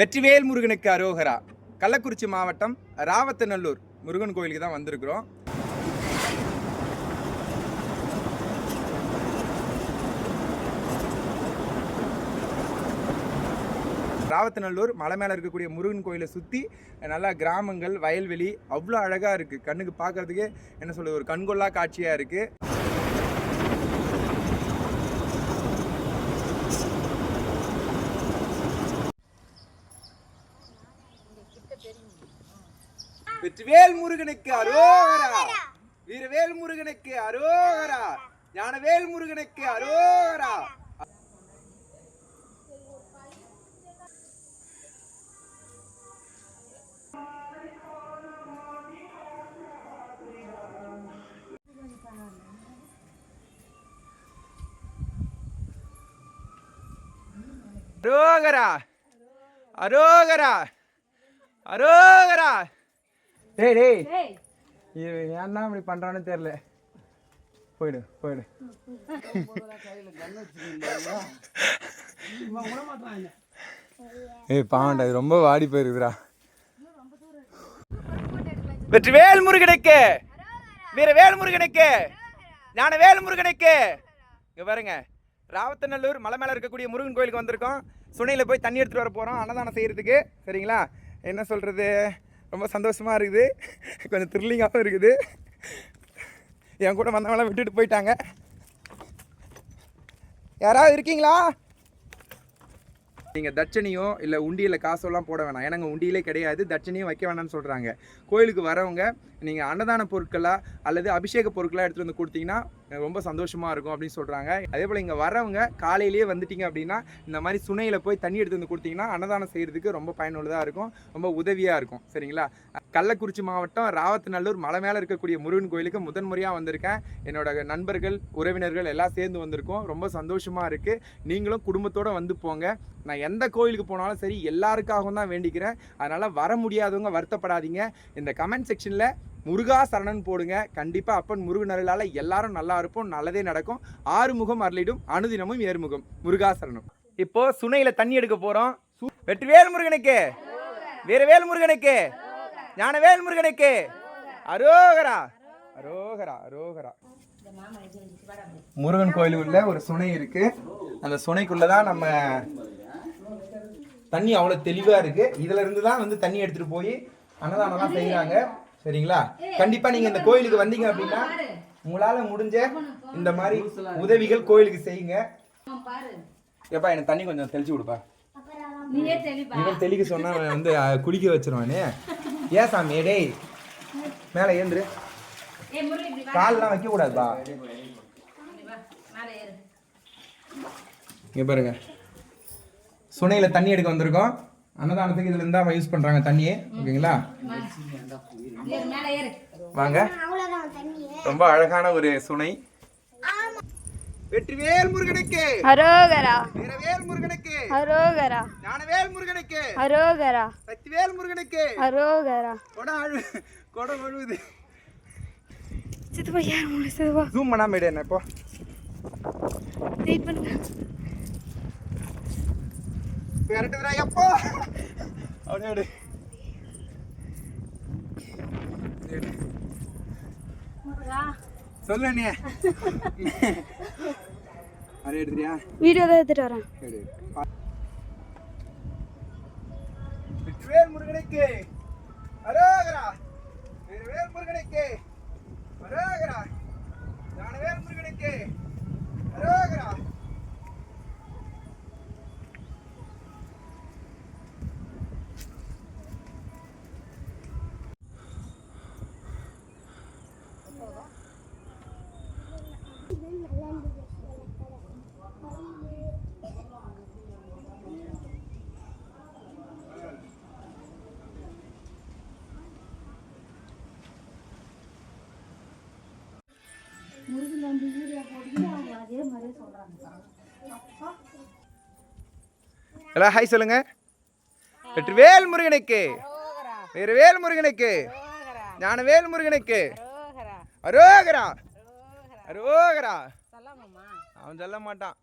வெற்றிவேல் முருகனுக்கு அரோகரா. கள்ளக்குறிச்சி மாவட்டம் ராவத்தநல்லூர் முருகன் கோயிலுக்கு தான் வந்திருக்கிறோம். ராவத்தநல்லூர் மலை மேலே இருக்கக்கூடிய முருகன் கோயிலை சுற்றி நல்லா கிராமங்கள் வயல்வெளி அவ்வளோ அழகாக இருக்குது கண்ணுக்கு பார்க்கறதுக்கே என்ன சொல்கிறது ஒரு கண்கொள்ளா காட்சியாக இருக்குது வெற்றிவேல் முருகனுக்கு அரோகரா. வீரவேல் முருகனுக்கு அரோகரா. ஞானவேல் முருகனுக்கு அரோகரா. அரோகரா. அரோகரா. அரோகரா. டேய் டேய். இவன் ஏன்னா இப்படி பண்றான்னு தெரியல. போயிடு போயிடு. ஏய் பாவண்டா இது ரொம்ப வாடி போயிருக்குதுடா. வெற்றி வேல் முருகனுக்கு வீர வேல் முருகனுக்கு ஞான வேல் முருகனுக்கு இங்க பாருங்க ராவத்தநல்லூர் மலை மேலே இருக்கக்கூடிய முருகன் கோயிலுக்கு வந்திருக்கோம். சுனையில் போய் தண்ணி எடுத்துகிட்டு வர போகிறோம் அன்னதானம் செய்கிறதுக்கு சரிங்களா? என்ன சொல்கிறது ரொம்ப சந்தோஷமாக இருக்குது. கொஞ்சம் த்ரில்லிங்காகவும் இருக்குது. என் கூட வந்தவங்களாம் விட்டுட்டு போயிட்டாங்க. யாராவது இருக்கீங்களா? நீங்கள் தட்சணையோ இல்லை உண்டியில் காசோலாம் போட வேணாம். ஏன்னா உண்டியிலே கிடையாது. தட்சணையும் வைக்க வேணாம்னு சொல்கிறாங்க கோயிலுக்கு வரவங்க நீங்கள் அன்னதான பொருட்களாக அல்லது அபிஷேக பொருட்களாக எடுத்துகிட்டு வந்து கொடுத்தீங்கன்னா ரொம்ப சந்தோஷமாக இருக்கும் அப்படின்னு சொல்கிறாங்க அதே போல் இங்கே வரவங்க காலையிலேயே வந்துட்டீங்க அப்படின்னா இந்த மாதிரி சுனையில் போய் தண்ணி எடுத்து வந்து கொடுத்தீங்கன்னா அன்னதானம் செய்கிறதுக்கு ரொம்ப பயனுள்ளதாக இருக்கும் ரொம்ப உதவியாக இருக்கும். சரிங்களா? கள்ளக்குறிச்சி மாவட்டம் ராவத்தநல்லூர் மலை மேலே இருக்கக்கூடிய முருகன் கோயிலுக்கு முதன் முறையாக வந்திருக்கேன். என்னோட நண்பர்கள் உறவினர்கள் எல்லாம் சேர்ந்து வந்திருக்கோம். ரொம்ப சந்தோஷமாக இருக்குது நீங்களும் குடும்பத்தோடு வந்து போங்க. நான் எந்த கோயிலுக்கு போனாலும் சரி எல்லாருக்காகவும் தான் வேண்டிக்கிறேன். அதனால் வர முடியாதவங்க வருத்தப்படாதீங்க. இந்த கமெண்ட் செக்ஷனில் முருகா சரணன் போடுங்க. கண்டிப்பாக அப்பன் முருகன் அருளால் எல்லாரும் நல்லா இருப்போம் நல்லதே நடக்கும். ஆறுமுகம் அருளிடும் அனுதினமும் ஏறுமுகம். முருகா சரணம் இப்போ சுனையில் தண்ணி எடுக்க போகிறோம் வெற்றிவேல் முருகனுக்கு வீரவேல் முருகனுக்கு ஞானவேல் முருகனுக்கு அரோகரா. அரோகரா அரோகரா. முருகன் கோயிலுக்குள்ள ஒரு சுனை இருக்கு. அந்த சுனைக்குள்ளதான் நம்ம தண்ணி அவ்வளோ தெளிவாக இருக்கு. இதுல இருந்து தான் வந்து தண்ணி எடுத்துட்டு போய் அன்னதானம்லாம் செய்கிறாங்க சரிங்களா? கண்டிப்பா நீங்க இந்த கோயிலுக்கு வந்தீங்க அப்படின்னா உங்களால முடிஞ்ச இந்த மாதிரி உதவிகள் கோயிலுக்கு செய்யுங்க. ஏப்பா எனக்கு தண்ணி கொஞ்சம் தெளிச்சு கொடுப்பா. இவன் தெளிக்க சொன்னா வந்து அஹ், குளிக்க வச்சிருவானே. ஏன் சாமி? டேய் மேலே ஏந்துரு. கால்லாம் வைக்க கூடாதுப்பா இப்படி வா மேலே ஏறு. இங்க பாருங்க. சுனையில தண்ணி எடுக்க வந்திருக்கோம். அன்னதானத்துக்கு இதுல இருந்தா யூஸ் பண்றாங்க தண்ணியே. ஓகேங்களா? வாங்க. ரொம்ப அழகான ஒரு சுனை. வெற்றிவேல் முருகனுக்கு. அரோகரா. வீரவேல் முருகனுக்கு. அரோகரா. ஞானவேல் முருகனுக்கு. அரோகரா. சக்திவேல் முருகனுக்கு. அரோகரா. கொடை அழு கொடை அழுவுது. சித்தப்பா யார் மூணு சித்தப்பா. ஜூம் பண்ணாம இடு என்ன இப்போ வெயிட் பண்ணுங்க. விரட்டுதுடா எப்போ அப்படியே சொல்லு நீ அப்படியே எடுத்துறியா வீடியோ தான் எடுத்துட்டு வரேன். வெற்றிவேல் முருகனுக்கு அரோகரா. எல்லாம் ஹாய் சொல்லுங்க. வெற்றிவேல் முருகனுக்கு வேல் முருகனுக்கு ஞானவேல் முருகனுக்கு அரோகரா. அரோகரா. அவன் சொல்ல மாட்டான்.